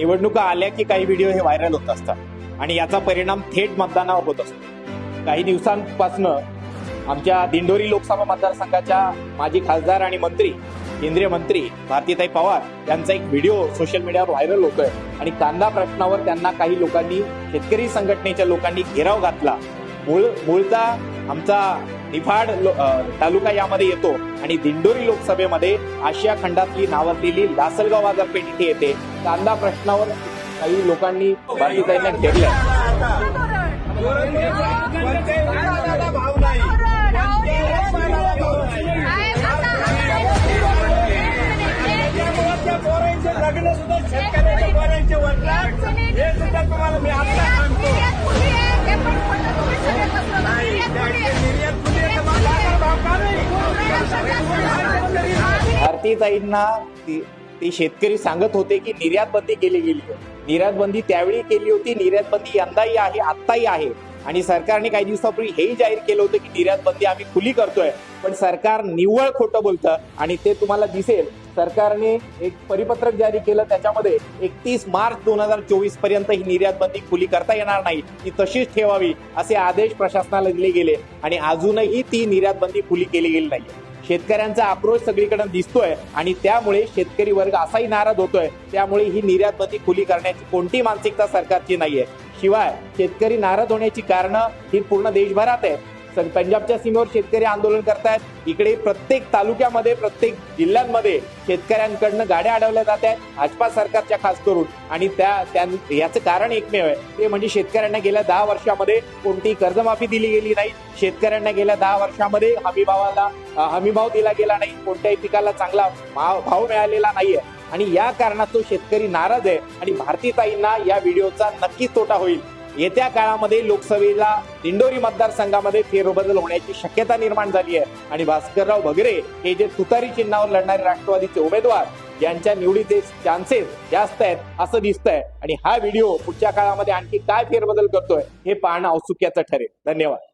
निवडणुका आल्या की काही व्हिडिओ हे व्हायरल होत असतात. आणि याचा परिणाम थेट मतदानावर होत असतो. काही दिवसांपासनं आमच्या दिंडोरी लोकसभा मतदारसंघाच्या माजी खासदार आणि मंत्री केंद्रीय मंत्री भारतीताई पवार यांचा एक व्हिडिओ सोशल मीडियावर व्हायरल होतोय. आणि कांदा प्रश्नावर त्यांना काही लोकांनी शेतकरी संघटनेच्या लोकांनी घेराव घातला. मूळ मूळचा आमचा निफाड लो- तालुका यामध्ये येतो आणि दिंडोरी लोकसभेमध्ये आशिया खंडातली नावाजलेली लासलगाव बाजारपेठ इथे येते. कांदा प्रश्नावर काही लोकांनी भारतीताईंना घेरलंय. भारतीताईंना ती शेतकरी सांगत होते की निर्यात बंदी केली गेली निर्यात बंदी त्यावेळी केली होती निर्यात बंदी यंदाही आहे आत्ताही आहे. आणि सरकारने काही दिवसापूर्वी हेही जाहीर केलं होतं की निर्यात बंदी आम्ही खुली करतोय. पण सरकार निव्वळ खोटं बोलतं आणि ते तुम्हाला दिसेल. सरकारने एक परिपत्रक जारी केलं त्याच्यामध्ये एकतीस मार्च दोन हजार चोवीसपर्यंत ही निर्यात बंदी खुली करता येणार नाही. ती तशीच ठेवावी असे आदेश प्रशासनाला दिले गेले. आणि अजूनही ती निर्यात बंदी खुली केली गेली नाही शेतकऱ्यांचा आक्रोश सगळीकडे दिसतोय आणि त्यामुळे शेतकरी वर्ग असाही नाराज होतोय. त्यामुळे ही निर्यात बंदी खुली करण्याची कोणती मानसिकता सरकारची नाहीये. शिवाय शेतकरी नाराज होण्याची कारणं ही पूर्ण देशभरात आहे. पंजाबच्या सीमेवर शेतकरी आंदोलन करतायत. इकडे प्रत्येक तालुक्यामध्ये प्रत्येक जिल्ह्यांमध्ये शेतकऱ्यांकडनं गाड्या अडवल्या जात आहेत भाजपा सरकारच्या खास करून. आणि त्या याचं कारण एकमेव आहे. ते म्हणजे शेतकऱ्यांना गेल्या दहा वर्षामध्ये कोणतीही कर्जमाफी दिली गेली नाही. शेतकऱ्यांना गेल्या दहा वर्षामध्ये हमीभावाला हमीभाव दिला गेला नाही. कोणत्याही पिकाला चांगला भाव मिळालेला नाहीये. आणि या कारणास्तव शेतकरी नाराज आहे. आणि भारतीताईंना या व्हिडिओचा नक्कीच तोटा होईल. येत्या काळामध्ये लोकसभेला दिंडोरी मतदारसंघामध्ये फेरबदल होण्याची शक्यता निर्माण झाली आहे. आणि भास्करराव भगरे हे जे तुतारी चिन्हावर लढणारे राष्ट्रवादीचे उमेदवार यांच्या निवडीचे चान्सेस जास्त आहेत असं दिसतंय. आणि हा व्हिडिओ पुढच्या काळामध्ये आणखी काय फेरबदल करतोय हे पाहणं औत्सुक्याचं ठरेल. धन्यवाद.